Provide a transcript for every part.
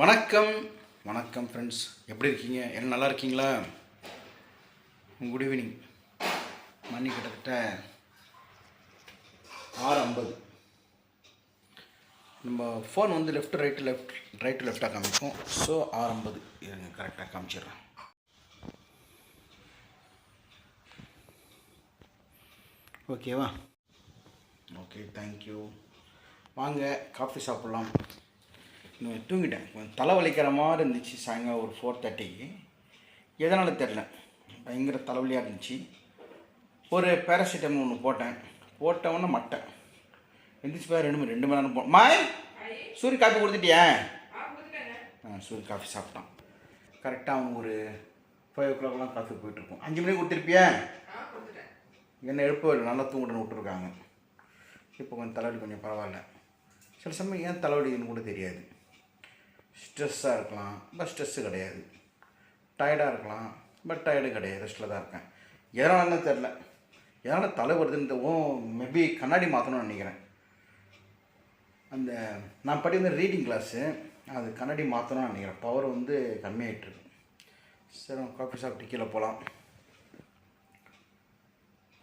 வணக்கம். வணக்கம் ஃப்ரெண்ட்ஸ் எப்படி இருக்கீங்க? எல்லாம் நல்லா இருக்கீங்களா? குட் ஈவினிங் மணி கிட்டத்தட்ட ஆறு ஐம்பது. நம்ம ஃபோன் வந்து லெஃப்ட் ரைட்டு லெஃப்ட் ரைட்டு லெஃப்டாக காமிக்கும் ஸோ ஆறு ஐம்பது. இருங்க கரெக்டாக காமிச்சிடுறேன். ஓகேவா ஓகே தேங்க்யூ வாங்க காஃபி சாப்பிட்லாம். தூங்கிட்டேன். கொஞ்சம் தலை வலிக்கிற மாதிரி இருந்துச்சு சாயங்காலம் ஒரு ஃபோர் தேர்ட்டிக்கு எதனால் தெரில பயங்கர தலைவலியாக இருந்துச்சு. ஒரு பேராசிட்டமல் ஒன்று போட்டேன். போட்டவொன்னே மட்டேன் எந்திரிச்சு பேர் ரெண்டு மணி ரெண்டு மணி நேரம் போ மாய் சூரிய காஃபி கொடுத்துட்டியா? ஆ சூரிய காஃபி சாப்பிட்டான். கரெக்டாக அவன் ஒரு ஃபைவ் ஓ கிளாக்லாம் காஃபி போயிட்டுருக்கோம் அஞ்சு மணிக்கு கொடுத்துருப்பியா? என்னை எழுப்ப நல்லா தூங்கிட்டு விட்டுருக்காங்க. இப்போ கொஞ்சம் தலைவலி கொஞ்சம் பரவாயில்ல. சில சமயம் ஏன் தலைவலின்னு கூட தெரியாது. ஸ்ட்ரெஸ்ஸாக இருக்கலாம் பட் ஸ்ட்ரெஸ்ஸு கிடையாது. டயர்டாக இருக்கலாம் பட் டயர்டு கிடையாது. ரெஸ்ட்டில் தான் இருக்கேன். எதனாலன்னு தெரில எதனால் தலை வருதுன்னு ஓ மேபி கண்ணாடி மாற்றணும்னு நினைக்கிறேன். அந்த நான் படிக்கிற ரீடிங் கிளாஸு அது கண்ணாடி மாற்றணும்னு நினைக்கிறேன். பவர் வந்து கம்மியாயிட்டுருக்கு சரி காஃபி சாப்பிட்டு கீழே போகலாம்.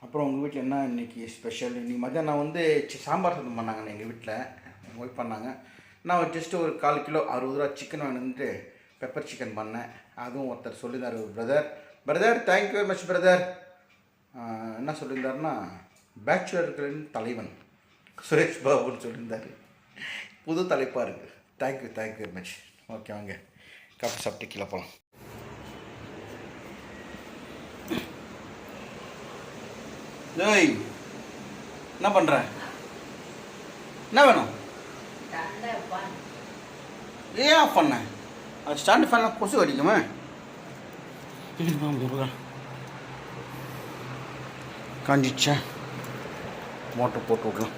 அப்புறம் உங்கள் வீட்டில் என்ன இன்றைக்கி ஸ்பெஷல் இன்றைக்கி மதியம் நான் வந்து சாம்பார் சாதம் பண்ணாங்கண்ணே எங்கள் வீட்டில் எங்கள் ஒய்ஃப் பண்ணாங்க. நான் ஜஸ்ட்டு ஒரு கால் கிலோ அறுபது ரூபா சிக்கன் வாங்கிட்டு பெப்பர் சிக்கன் பண்ணேன். அதுவும் ஒருத்தர் சொல்லியிருந்தார் brother brother thank you very much brother என்ன சொல்லியிருந்தாருன்னா பேச்சுலர்களின் தலைவன். சுரேஷ் பாபுன்னு சொல்லியிருந்தார். புது தலைப்பாக இருக்குது thank you thank you very much okay வாங்க. காஃபி சாப்பிட்டு கீழே போகலாம் ஏய் என்ன பண்ணுற என்ன வேணும்? ஏன் ஆஃப் பண்ண. அது ஸ்டாண்டு ஃபேனில் கொசு அடிக்குமா முருகா காஞ்சிச்சா. மோட்டர் போட்டு விடலாம்.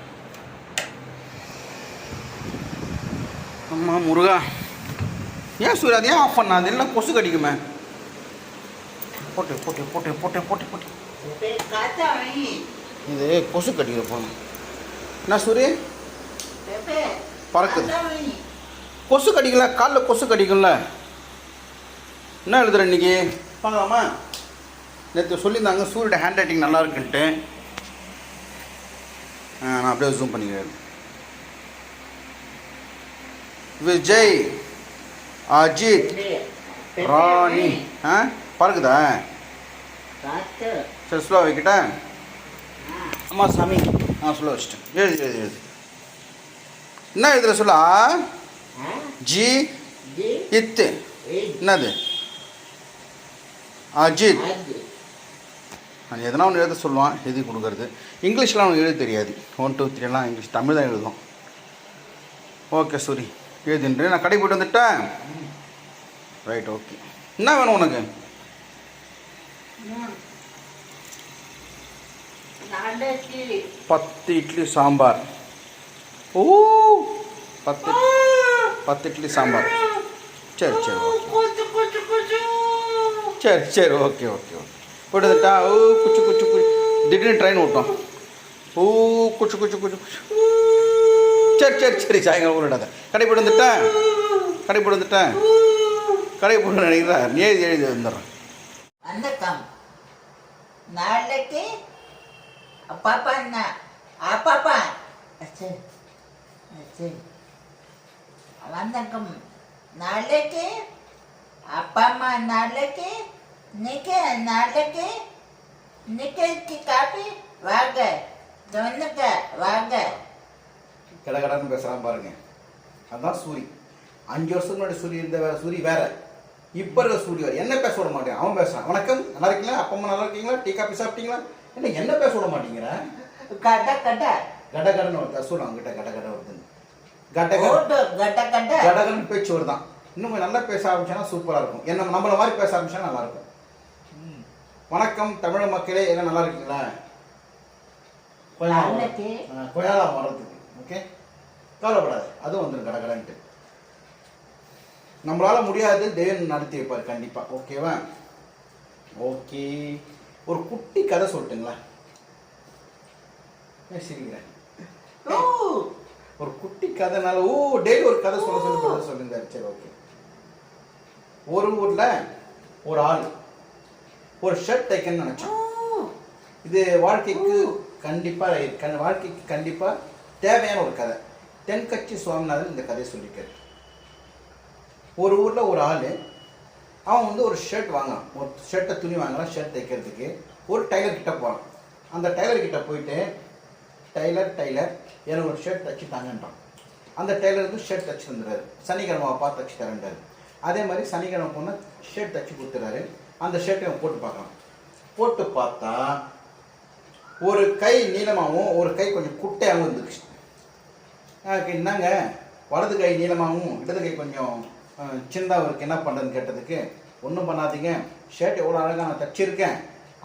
அம்மா முருகா. ஏன் சூர்யா அது ஏன் ஆஃப் பண்ண? அது எல்லாம் கொசு கடிக்குமே? போட்டு போட்டு போட்டு போட்டு போட்டு போட்டு. இது கொசு கடிக்கிற போகணும் என்ன சூரிய பறக்குது. கொசு கடிக்கல காலில் கொசு கடிக்கும்ல. என்ன எழுதுற இன்னைக்கு? பார்க்கலாமா? நேற்று சொல்லியிருந்தாங்க சூரியோட ஹேண்ட் ரைட்டிங் நல்லா இருக்குன்ட்டு நான் அப்படியே ஜூம் பண்ணிக்கிறேன். விஜய் அஜித் ராணி. ஆ பறக்குதா? சரி ஸ்லோ வைக்கிட்டா? அம்மா சாமி. ஆ ஸ்லோ வச்சிட்டேன். எழுது எழுது எழுது. என்ன எழுதுற சொல்லா? ஜி இத்து. என்னது? அஜித். அது எதனா ஒன்று எழுத சொல்லுவான் எழுதி கொடுக்கறது. இங்கிலீஷ்லாம் அவனுக்கு எழுத தெரியாது. ஒன் டூ த்ரீலாம் இங்கிலீஷ் தமிழ் தான் எழுதும் ஓகே சூரி எழுதின்றேன். நான் கடை போயிட்டு வந்துட்டேன். ரைட் ஓகே என்ன வேணும் உனக்கு? பத்து இட்லி சாம்பார். ஓ பத்து பத்து இட்லி சாம்பார். சரி சரி ஓகே. சரி சரி ஓகே ஓகே ஓகே. போட்டு வந்துட்டா ஓ குச்சு குச்சு குச்சு. திடீர்னு ட்ரெயின் விட்டோம் ஓ குச்சு குச்சு குச்சு குச்சு. சரி சரி சரி சாயங்காலம் விடாத கடை போட்டு வந்துட்டேன். கடை போட்டு வந்துட்டேன். கடை போட்டு நினைக்கிறேன். நீ எழுதி எழுதி வந்துடுறேன். வணக்கம் நாளைக்கு பாப்பா என்ன? ஆ பாப்பா. சரி. வணக்கம் நாளைக்கு அப்பா அம்மா நாளைக்கு இன்னைக்கு நாளைக்கு இன்னைக்கு காப்பி வாங்க சொன்னுக்க வாங்க. கடை கடைன்னு பேசுகிறான் பாருங்க. அதான் சூரி. அஞ்சு வருஷத்துக்கு முன்னாடி சூரி இருந்த சூரி வேற. இப்போ இருக்க சூரி வேற. என்ன பேச விட மாட்டேன்? அவன் பேசுறான். வணக்கம் நல்லா இருக்கீங்களா? அப்பா அம்மா நல்லா இருக்கீங்களா? டீ காப்பி சாப்பிட்டீங்களா? என்ன என்ன பேச விட மாட்டேங்கிற? கட கட. கட கடன்னு வருது சொல்லு அவங்ககிட்ட கட கட வருதுன்னு கட கட ஓட்டு கட கட. கடகடன் பேச்சு வருதான் இன்னும் கொஞ்சம் நல்லா பேச ஆரம்பிச்சானா சூப்பராக இருக்கும். என்ன நம்மள மாதிரி பேச ஆரம்பிச்சா நல்லா இருக்கும். வணக்கம் தமிழ் மக்களே எல்லாம் நல்லா இருக்கீங்களா? ஆகும் வர்றதுக்கு ஓகே கவலைப்படாது அதுவும் வந்துடும் கடகடன்ட்டு. நம்மளால முடியாது தேவன் நடத்தி வைப்பார் கண்டிப்பா. ஓகேவா ஓகே ஒரு குட்டி கதை சொல்லட்டுங்களா? ஓ ஒரு குட்டி கதைனால ஓ டெய்லி ஒரு கதை சொல்ல சொல்லி brother சொல்லியிருந்தாரு. சரி ஓகே. ஒரு ஊரில் ஒரு ஆள் ஒரு ஷர்ட் தைக்கணும்னு நினச்சான். இது வாழ்க்கைக்கு கண்டிப்பாக கண் வாழ்க்கைக்கு கண்டிப்பாக தேவையான ஒரு கதை. தென்கட்சி சுவாமிநாதன் இந்த கதையை சொல்லியிருக்காரு. ஒரு ஊரில் ஒரு ஆள் அவன் வந்து ஒரு ஷர்ட் வாங்குறான். ஒரு ஷர்ட்டை துணி வாங்குறான் ஷர்ட் தைக்கிறதுக்கு. ஒரு டைலர் கிட்ட போகிறான் அந்த டைலர் கிட்ட போயிட்டு டைலர் டைலர் எனக்கு ஒரு ஷர்ட் தச்சு தாங்கன்றான் அந்த டெய்லருக்கு ஷர்ட் தச்சு தந்துடுறாரு. சனிக்கிழமை பார்த்து தச்சு தரேன்றாரு. அதே மாதிரி சனிக்கிழமை போனால் ஷர்ட் தச்சு கொடுத்துறாரு. அந்த ஷர்ட்டை அவன் போட்டு பார்க்கலாம் போட்டு பார்த்தா ஒரு கை நீளமாகவும் ஒரு கை கொஞ்சம் குட்டையாகவும் இருந்துச்சு. எனக்கு என்னங்க? வலது கை நீளமாகவும் இடது கை கொஞ்சம் சின்னதாக இருக்குது என்ன பண்ணுறதுன்னு கேட்டதுக்கு ஒன்றும் பண்ணாதீங்க. ஷர்ட் எவ்வளோ அழகாக நான் தச்சிருக்கேன்.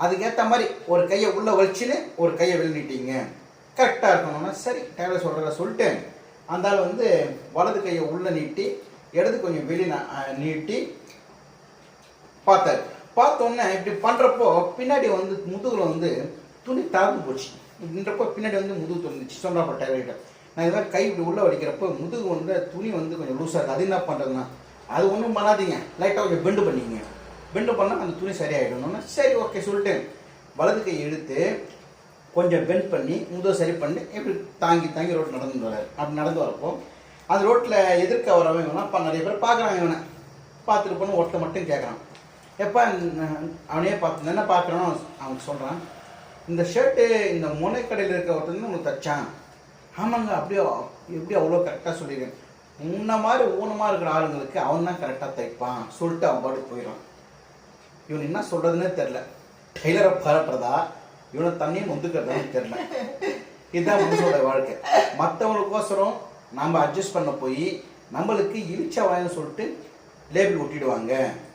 அதுக்கேற்ற மாதிரி ஒரு கையை உள்ளே வலிச்சுன்னு ஒரு கையை வெளியிட்டீங்க. கரெக்டாக இருக்கணும்னா சரி டேலர் சொல்கிறத சொல்லிட்டேன். அந்த ஆள் வந்து வலது கையை உள்ளே நீட்டி இடது கொஞ்சம் வெளியே நீட்டி பார்த்தாரு. பார்த்தோன்னே இப்படி பண்ணுறப்போ பின்னாடி வந்து முதுகில் வந்து துணி தாழ்ந்து போச்சு. நின்றப்போ பின்னாடி வந்து முதுகு துணிச்சு சொன்னப்போ டேலர்கிட்ட நான் இது மாதிரி கை இப்படி உள்ளே வடிக்கிறப்போ முதுகு வந்து துணி வந்து கொஞ்சம் லூஸாக இருக்குது அது என்ன பண்ணுறதுன்னா அது ஒன்றும் பண்ணாதீங்க. லைட்டாக கொஞ்சம் பெண்டு பண்ணிங்க பெண்டு பண்ணால் அந்த துணி சரியாயிடணும்னா சரி ஓகே சொல்லிட்டு வலது கை எடுத்து கொஞ்சம் பெண்ட் பண்ணி முதுகு சரி பண்ணி இப்படி தாங்கி தாங்கி ரோட்டில் நடந்து வராரு அப்படி நடந்து வரப்போ அந்த ரோட்டில் எதிர்க்க வரவன் இவனா? இப்போ நிறைய பேர் பார்க்குறாங்க இவனை. பார்த்துட்டு போன ஒருத்த மட்டும் கேட்குறான் எப்போ அவனே பார்த்து என்ன பார்க்குறானோ? அவன் சொல்கிறான் இந்த ஷர்ட்டு இந்த முனைக்கடையில் இருக்க ஒருத்தன் உனக்கு தைச்சான். ஆமாங்க அப்படியே எப்படி அவ்வளோ கரெக்டாக சொல்லியிருக்கேன். முன்ன மாதிரி ஊனமாக இருக்கிற ஆளுங்களுக்கு அவன் தான் கரெக்டாக தைப்பான். சொல்லிட்டு அவன் பாட்டுக்கு போயிடும் இவன் என்ன சொல்கிறதுனே தெரில டெய்லரை பாராட்டுறதா இவனை தண்ணியும் முந்துக்கிறதான்னு தெரில இதுதான் மனுஷனோட வாழ்க்கை. மற்றவங்களுக்கோசரம் நாம் அட்ஜஸ்ட் பண்ண போய் நம்மளுக்கு இழிச்ச வாயின்னு சொல்லிட்டு லேபிள் ஒட்டிடுவாங்க.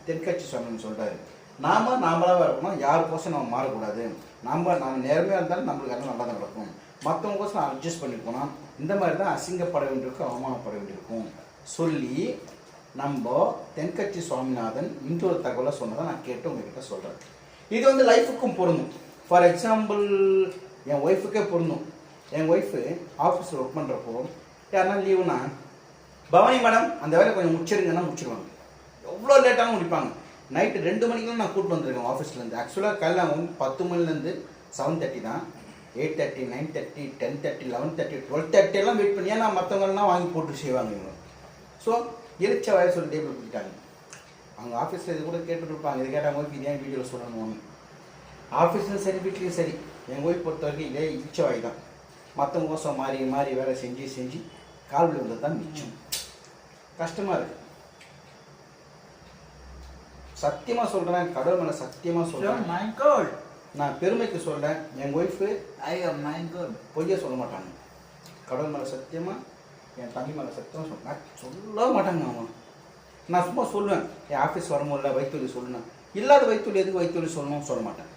தென்கட்சி சுவாமின்னு சொல்கிறாரு நாம நாமளாக இருக்கணும் யாருக்கோசம் நம்ம மாறக்கூடாது. நம்ம நம்ம நேர்மையாக இருந்தாலும் நம்மளுக்கு எல்லாம் நல்லா தான் நடக்கும். மற்றவங்கோசம் அட்ஜஸ்ட் பண்ணி போனால் இந்த மாதிரி தான் அசிங்கப்பட வேண்டியிருக்கும் அவமானப்பட வேண்டியிருக்கும். சொல்லி நம்ம தென்கட்சி சுவாமிநாதன் இன்று ஒரு தகவலை சொன்னதை நான் கேட்டு உங்ககிட்ட சொல்கிறேன் இது வந்து லைஃபுக்கும் பொருந்தும். ஃபார் எக்ஸாம்பிள் என் ஒய்ஃபுக்கே பொருந்தும். என் ஒய்ஃபு ஆஃபீஸில் ஒர்க் பண்ணுறப்போ யாருன்னா லீவுனா பவானி மேடம் அந்த வேலை கொஞ்சம் முடிச்சிருங்கன்னா முடிச்சிருவாங்க. எவ்வளோ லேட்டாகவும் முடிப்பாங்க. நைட்டு ரெண்டு மணிக்கெலாம் நான் கூப்பிட்டு வந்திருக்கேன் ஆஃபீஸ்லேருந்து ஆக்சுவலாக காலையில் அவங்க பத்து மணிலேருந்து செவன் தேர்ட்டி தான். Eight thirty nine thirty ten thirty eleven thirty twelve thirty எல்லாம் வெயிட் பண்ணி ஏன்னா மற்றவங்கலாம் வாங்கி போட்டு செய்வாங்க இவங்க. ஸோ எரிச்ச வயசு ஒரு டேபிள் கொடுத்துட்டாங்க அவங்க ஆஃபீஸில் இது கூட கேட்டுட்டு இருப்பாங்க. இது கேட்டால் இது ஏன் வீடியோவில் சொல்லணும் ஆஃபீஸ்லையும் சரி வீட்லேயும் சரி. எங்கள் ஒய்ஃப் பொறுத்த வரைக்கும் இதே இழிச்ச வாய் தான். மற்றவங்க கோசம் மாறி மாறி வேலை செஞ்சு செஞ்சு கால் விழுந்தது தான் மிச்சம். கஷ்டமாக இருக்கு. சத்தியமாக சொல்கிறேன் கடவுள் மேலே சத்தியமாக சொல்கிறேன். நான் பெருமைக்கு சொல்கிறேன் என் ஒய்ஃபு ஐயோ my God. பொய்ய சொல்ல மாட்டாங்க. கடவுள் மேலே சத்தியமாக என் தம்பி மேலே சத்தியமாக சொல்ல நான் சொல்ல மாட்டாங்க அவன் நான் சும்மா சொல்லுவேன் என் ஆஃபீஸ் வரும்போது வைத்தொலி சொல்லுனேன் இல்லாத வைத்தொலி எதுக்கு வைத்தொலி சொல்லணும்னு சொல்ல மாட்டேன்.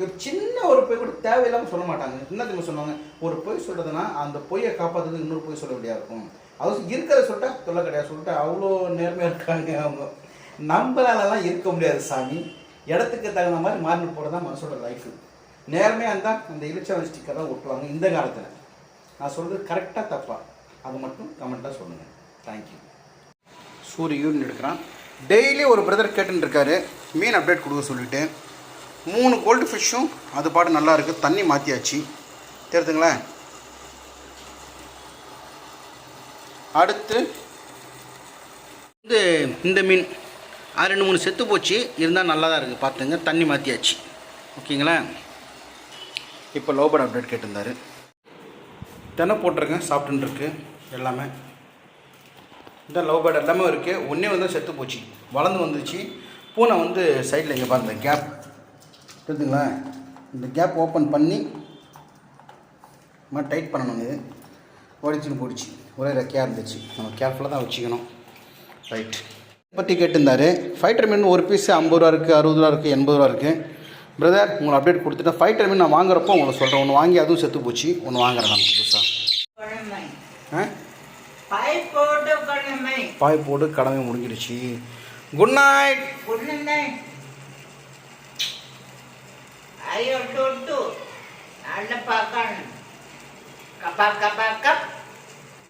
ஒரு சின்ன ஒரு பொய் கூட தேவையில்லாமல் சொல்ல மாட்டாங்க. என்ன தெரியுமா சொன்னாங்க ஒரு பொய் சொல்கிறதுனா அந்த பொய்யை காப்பாற்றுறது இன்னொரு பொய் சொல்ல வேண்டியதாக இருக்கும். அது இருக்கிறத சொல்லிட்டா தொல்லை கிடையாது. சொல்லிட்டு அவ்வளோ நேர்மையாக இருக்காங்க அவங்க. நம்மளாலலாம் இருக்க முடியாது சாமி. இடத்துக்கு தகுந்த மாதிரி மாறிட்டு போகிறது தான் மனசோட லைஃபு நேர்மையாக இருந்தால் அந்த இலிச்சவன் ஸ்டிக்கர் தான் ஒட்டுவாங்க இந்த காலத்தில். நான் சொல்கிறது கரெக்டாக தப்பா? அது மட்டும் கமெண்ட்டாக சொல்லுங்கள் தேங்க்யூ சூரிய யூரின் எடுக்கிறான். டெய்லி ஒரு பிரதர் கேட்டுன்னு இருக்காரு. மீன் அப்டேட் கொடுக்க சொல்லிவிட்டு மூணு கோல்டு ஃபிஷ்ஷும் அது பாட்டு நல்லா இருக்குது தண்ணி மாற்றியாச்சு தெரியுதுங்களேன்? அடுத்து இந்த இந்த மீன். அது ரெண்டு மூணு செத்து போச்சு. இருந்தால் நல்லா தான் இருக்குது பார்த்துங்க. தண்ணி மாற்றியாச்சு ஓகேங்களா? இப்போ லோபர் அப்டேட் கேட்டிருந்தாரு. தென்னை போட்டிருக்கேன். சாப்பிட்டுன்னு எல்லாமே. இந்த லவ் பேர்ட் எல்லாமே இருக்குது ஒன்றே வந்து செத்து போச்சு. வளர்ந்து வந்துச்சு பூனை வந்து சைடில் இங்கே பாருங்க. கேப் தெரியுதுங்களா இந்த கேப் ஓப்பன் பண்ணி மாதிரி டைட் பண்ணணும் இது. ஓடிச்சுன்னு போயிடுச்சு. ஒரே ரெக்கையாக இருந்துச்சு. நம்ம கேர்ஃபுல்லாக தான் வச்சுக்கணும். ரைட் பற்றி கேட்டிருந்தாரு. ஃபைட்டர் மீன் ஒரு பீஸ் ஐம்பது ரூபா இருக்குது அறுபது ரூபா இருக்குது எண்பது ரூபா இருக்குது பிரதர் உங்களை அப்டேட் கொடுத்துட்டேன். ஃபைட்டர் மீன் நான் வாங்குறப்போ உங்களை சொல்கிறேன் ஒன்று வாங்கி அதுவும் செத்து போச்சு. ஒன்று வாங்குறேன் நான் புதுசாக பாய் போட்டு கடமை. பாய் போட்டு கடமை முடிஞ்சிடுச்சு. குட் நைட் உன்னை ஐயோ டொட்டு நல்ல பார்க்கணும் கப்பா கப்பா கப்